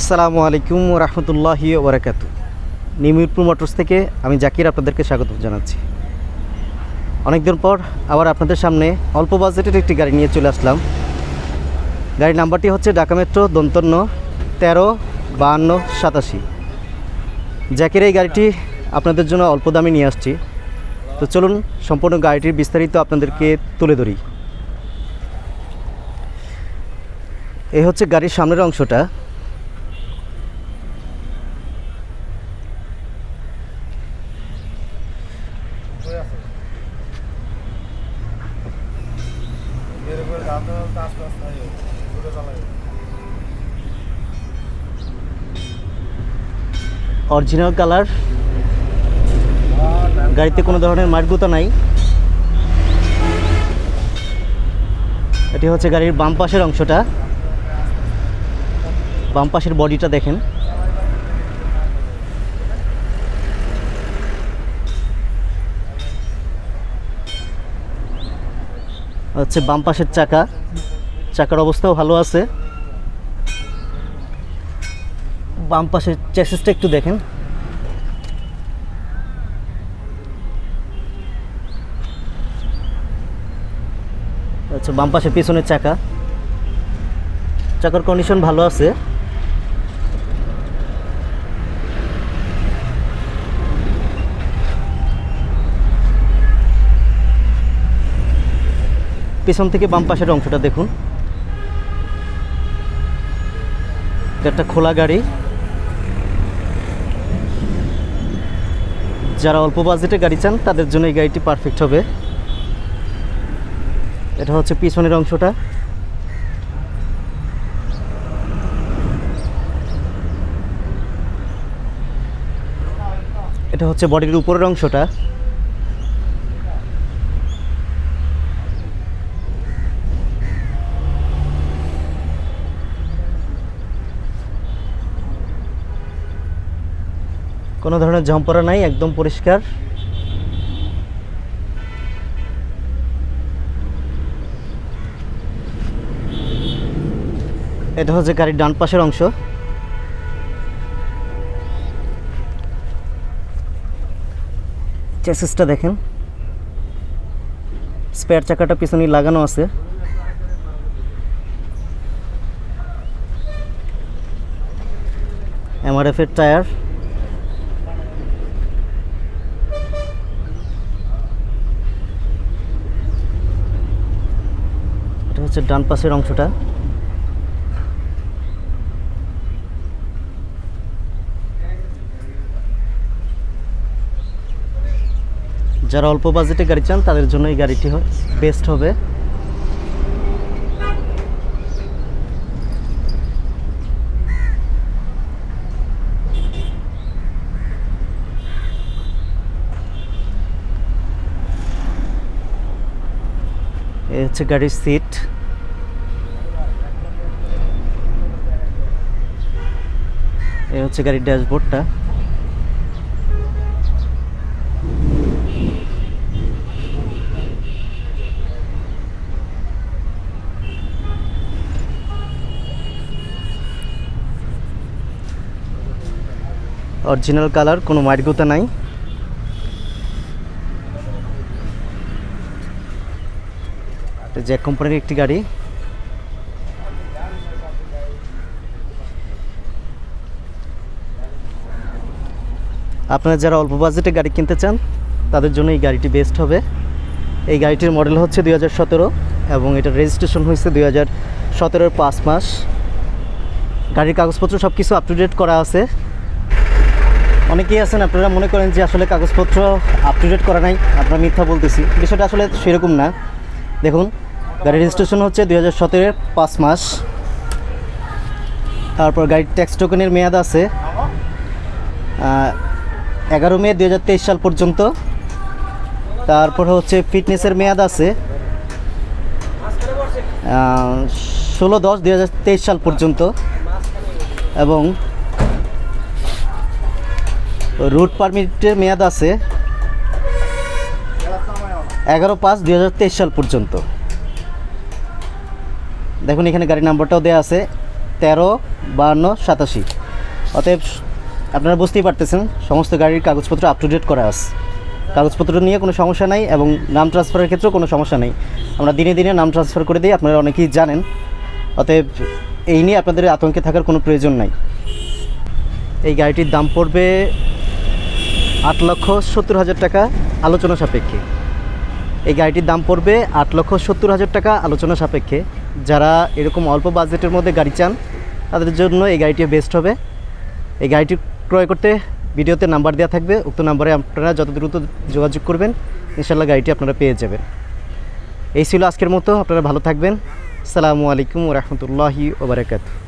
আসসালামু আলাইকুম রহমতুল্লাহি ওবরাকাতু। নিমিরপুর মোটরস থেকে আমি জাকির আপনাদেরকে স্বাগত জানাচ্ছি। অনেকদিন পর আবার আপনাদের সামনে অল্প বাজেটের একটি গাড়ি নিয়ে চলে আসলাম। গাড়ির নাম্বারটি হচ্ছে ঢাকা মেট্রো দন্তন্য তেরো বাহান্ন সাতাশি। জ্যাকের এই গাড়িটি আপনাদের জন্য অল্প দামে নিয়ে আসছি। তো চলুন সম্পূর্ণ গাড়িটির বিস্তারিত আপনাদেরকে তুলে ধরি। এই হচ্ছে গাড়ির সামনের অংশটা। Original colour. গাড়িতে কোনো ধরনের মার্গুতা নাই। এটি হচ্ছে গাড়ির বাম পাশের অংশটা। বাম পাশের বডিটা দেখেন। হচ্ছে বাম পাশের চাকা। চাকার অবস্থাও ভালো আছে। বাম পাশের চ্যাসিসটা একটু দেখেন। আচ্ছা বাম পাশে পিছনের চাকা। চাকার কন্ডিশন ভালো আছে। পেছন থেকে বাম পাশের অংশটা দেখুন। একটা খোলা গাড়ি। যারা অল্প বাজেটে গাড়ি চান, তাদের জন্য এই গাড়িটি পারফেক্ট হবে। এটা হচ্ছে পিছনের অংশটা। এটা হচ্ছে বডির উপরের অংশটা। কোনো ধরনের ঝম্পরা নাই, একদম পরিষ্কার। এটা হচ্ছে গাড়ির ডান পাশের অংশ। চেসিসটা দেখেন। স্পেয়ার চাকাটা পিছনে লাগানো আছে। এমআরএফ এর টায়ার এটা হচ্ছে ডান পাশের অংশটা। যারা অল্প বাজেটে গাড়ি চান, তাদের জন্য এই গাড়িটি বেস্ট হবে। হচ্ছে গাড়ির সিট এই হচ্ছে গাড়ির ড্যাশবোর্ডটা। অরিজিনাল কালার কোনো মাইটগুতা নাই। জ্যাক কোম্পানির একটি গাড়ি। আপনারা যারা অল্প বাজেটে গাড়ি কিনতে চান, তাদের জন্য এই গাড়িটি বেস্ট হবে। এই গাড়িটির মডেল হচ্ছে দুই হাজার সতেরো এবং এটার রেজিস্ট্রেশন হয়েছে দুই হাজার সতেরোর পাঁচ মাস। গাড়ির কাগজপত্র সব কিছু আপ টু ডেট করা আছে। অনেকেই আছেন, আপনারা মনে করেন যে আসলে কাগজপত্র আপ টু ডেট করা নাই আপনারা মিথ্যা বলতেছি। বিষয়টা আসলে সেরকম না। দেখুন, গাড়ির রেজিস্ট্রেশন হচ্ছে দুই হাজার সতেরোর পাঁচ মাস। তারপর গাড়ির ট্যাক্স টোকেনের মেয়াদ আছে। এগারো মে দু হাজার তেইশ সাল পর্যন্ত। তারপর হচ্ছে ফিটনেসের মেয়াদ আছে ষোলো দশ তেইশ সাল পর্যন্ত। এবং রুট পারমিটের মেয়াদ আছে এগারো পাঁচ তেইশ সাল পর্যন্ত। দেখুন এখানে গাড়ির নাম্বারটাও দেওয়া আছে, তেরো, বাহান্ন, সাতাশি। অতএব আপনারা বুঝতেই পারতেছেন, সমস্ত গাড়ির কাগজপত্র আপ টু ডেট করা আছে। কাগজপত্র নিয়ে কোনো সমস্যা নাই এবং নাম ট্রান্সফারের ক্ষেত্রেও কোনো সমস্যা নেই। আমরা দিনে দিনে নাম ট্রান্সফার করে দিই, আপনারা অনেকেই জানেন। অতএব এই নিয়ে আপনাদের আতঙ্কে থাকার কোনো প্রয়োজন নাই। এই গাড়িটির দাম পড়বে আট লক্ষ সত্তর হাজার টাকা আলোচনা সাপেক্ষে। এই গাড়িটির দাম পড়বে আট লক্ষ সত্তর হাজার টাকা আলোচনা সাপেক্ষে। যারা এরকম অল্প বাজেটের মধ্যে গাড়ি চান, তাদের জন্য এই গাড়িটি বেস্ট হবে। এই গাড়িটি ক্রয় করতে ভিডিওতে নাম্বার দেওয়া থাকবে। উক্ত নাম্বারে আপনারা যত দ্রুত যোগাযোগ করবেন ইনশাল্লাহ গাড়িটি আপনারা পেয়ে যাবেন। এই ছিল আজকের মতো, আপনারা ভালো থাকবেন। সালামু আলাইকুম রহমতুল্লাহি ওবরাকাতু